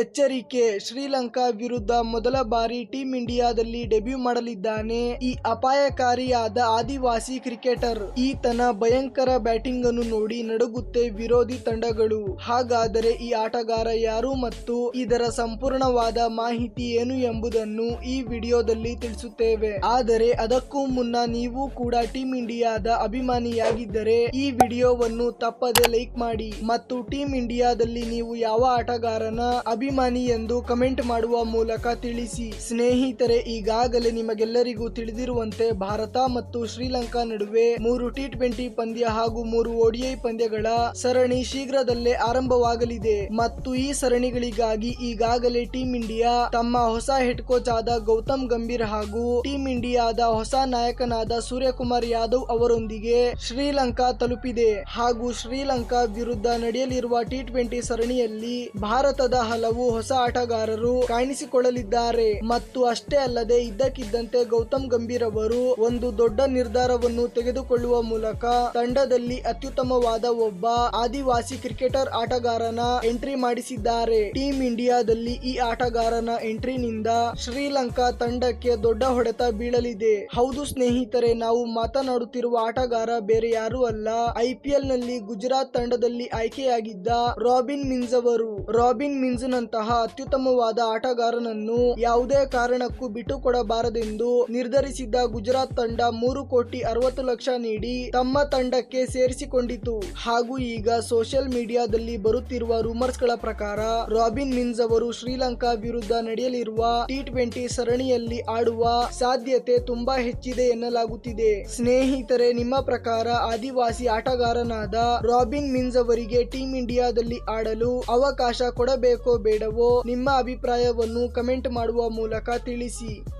ಎಚ್ಚರಿಕೆ, ಶ್ರೀಲಂಕಾ ವಿರುದ್ಧ ಮೊದಲ ಬಾರಿ ಟೀಂ ಇಂಡಿಯಾದಲ್ಲಿ ಡೆಬ್ಯೂ ಮಾಡಲಿದ್ದಾನೆ. ಈ ಅಪಾಯಕಾರಿಯಾದ ಆದಿವಾಸಿ ಕ್ರಿಕೆಟರ್ ಈತನ ಭಯಂಕರ ಬ್ಯಾಟಿಂಗ್ ಅನ್ನು ನೋಡಿ ನಡುಗುತ್ತೆ ವಿರೋಧಿ ತಂಡಗಳು. ಹಾಗಾದರೆ ಈ ಆಟಗಾರ ಯಾರು ಮತ್ತು ಇದರ ಸಂಪೂರ್ಣವಾದ ಮಾಹಿತಿ ಏನು ಎಂಬುದನ್ನು ಈ ವಿಡಿಯೋದಲ್ಲಿ ತಿಳಿಸುತ್ತೇವೆ. ಆದರೆ ಅದಕ್ಕೂ ಮುನ್ನ ನೀವು ಕೂಡ ಟೀಂ ಇಂಡಿಯಾದ ಅಭಿಮಾನಿಯಾಗಿದ್ದರೆ ಈ ವಿಡಿಯೋವನ್ನು ತಪ್ಪದೆ ಲೈಕ್ ಮಾಡಿ ಮತ್ತು ಟೀಂ ಇಂಡಿಯಾದಲ್ಲಿ ನೀವು ಯಾವ ಆಟಗಾರನ ಅಭಿಮಾನಿ ಎಂದು ಕಮೆಂಟ್ ಮಾಡುವ ಮೂಲಕ ತಿಳಿಸಿ. ಸ್ನೇಹಿತರೆ, ಈಗಾಗಲೇ ನಿಮಗೆಲ್ಲರಿಗೂ ತಿಳಿದಿರುವಂತೆ ಭಾರತ ಮತ್ತು ಶ್ರೀಲಂಕಾ ನಡುವೆ ಮೂರು ಟಿ ಟ್ವೆಂಟಿ ಪಂದ್ಯ ಹಾಗೂ ಮೂರು ಒಡಿಐ ಪಂದ್ಯಗಳ ಸರಣಿ ಶೀಘ್ರದಲ್ಲೇ ಆರಂಭವಾಗಲಿದೆ. ಮತ್ತು ಈ ಸರಣಿಗಳಿಗಾಗಿ ಈಗಾಗಲೇ ಟೀಂ ಇಂಡಿಯಾ ತಮ್ಮ ಹೊಸ ಹೆಡ್ ಕೋಚ್ ಆದ ಗೌತಮ್ ಗಂಭೀರ್ ಹಾಗೂ ಟೀಂ ಇಂಡಿಯಾದ ಹೊಸ ನಾಯಕನಾದ ಸೂರ್ಯಕುಮಾರ್ ಯಾದವ್ ಅವರೊಂದಿಗೆ ಶ್ರೀಲಂಕಾ ತಲುಪಿದೆ. ಹಾಗೂ ಶ್ರೀಲಂಕಾ ವಿರುದ್ಧ ನಡೆಯಲಿರುವ ಟಿ ಟ್ವೆಂಟಿ ಸರಣಿಯಲ್ಲಿ ಭಾರತದ ಹಲವು ಹೊಸ ಆಟಗಾರರು ಕಾಣಿಸಿಕೊಳ್ಳಲಿದ್ದಾರೆ. ಮತ್ತು ಅಷ್ಟೇ ಅಲ್ಲದೆ ಇದ್ದಕ್ಕಿದ್ದಂತೆ ಗೌತಮ್ ಗಂಭೀರ್ ಅವರು ಒಂದು ದೊಡ್ಡ ನಿರ್ಧಾರವನ್ನು ತೆಗೆದುಕೊಳ್ಳುವ ಮೂಲಕ ತಂಡದಲ್ಲಿ ಅತ್ಯುತ್ತಮವಾದ ಒಬ್ಬ ಆದಿವಾಸಿ ಕ್ರಿಕೆಟರ್ ಆಟಗಾರನ ಎಂಟ್ರಿ ಮಾಡಿಸಿದ್ದಾರೆ. ಟೀಂ ಇಂಡಿಯಾದಲ್ಲಿ ಈ ಆಟಗಾರನ ಎಂಟ್ರಿನಿಂದ ಶ್ರೀಲಂಕಾ ತಂಡಕ್ಕೆ ದೊಡ್ಡ ಹೊಡೆತ ಬೀಳಲಿದೆ. ಹೌದು ಸ್ನೇಹಿತರೆ, ನಾವು ಮಾತನಾಡುತ್ತಿರುವ ಆಟಗಾರ ಬೇರೆ ಯಾರು ಅಲ್ಲ. ಐಪಿಎಲ್ನಲ್ಲಿ ಗುಜರಾತ್ ತಂಡದಲ್ಲಿ ಆಯ್ಕೆಯಾಗಿದ್ದ ರಾಬಿನ್ ಮಿನ್ಸ್ ಅವರು. ರಾಬಿನ್ ಮಿನ್ಸ್ ನಂತಹ ಅತ್ಯುತ್ತಮವಾದ ಆಟಗಾರನನ್ನು ಯಾವುದೇ ಕಾರಣಕ್ಕೂ ಬಿಟ್ಟುಕೊಡಬಾರದೆಂದು ನಿರ್ಧರಿಸಿದ್ದ ಗುಜರಾತ್ ತಂಡ ಮೂರು ಕೋಟಿ ಅರವತ್ತು ಲಕ್ಷ ನೀಡಿ ತಮ್ಮ ತಂಡಕ್ಕೆ ಸೇರಿಸಿಕೊಂಡಿತು. ಹಾಗೂ ಈಗ ಸೋಷಿಯಲ್ ಮೀಡಿಯಾದಲ್ಲಿ ಬರುತ್ತಿರುವ ರೂಮರ್ಸ್ಗಳ ಪ್ರಕಾರ ರಾಬಿನ್ ಮಿನ್ಸ್ ಅವರು ಶ್ರೀಲಂಕಾ ವಿರುದ್ಧ ನಡೆಯಲಿರುವ ಟಿ ಟ್ವೆಂಟಿ ಸರಣಿಯಲ್ಲಿ ಆಡುವ ಸಾಧ್ಯತೆ ತುಂಬಾ ಹೆಚ್ಚಿದೆ ಎನ್ನಲಾಗುತ್ತಿದೆ. ಸ್ನೇಹಿತರೆ, ನಿಮ್ಮ ಪ್ರಕಾರ ಆದಿವಾಸಿ ಆಟಗಾರನಾದ ರಾಬಿನ್ ಮಿನ್ಸ್ ಅವರಿಗೆ ಟೀಂ ಇಂಡಿಯಾದಲ್ಲಿ ಆಡಲು ಅವಕಾಶ ಕೊಡಬೇಕೋ ಬೇಡವೋ ನಿಮ್ಮ ಅಭಿಪ್ರಾಯವನ್ನು ಕಮೆಂಟ್ ಮಾಡುವ ಮೂಲಕ ತಿಳಿಸಿ.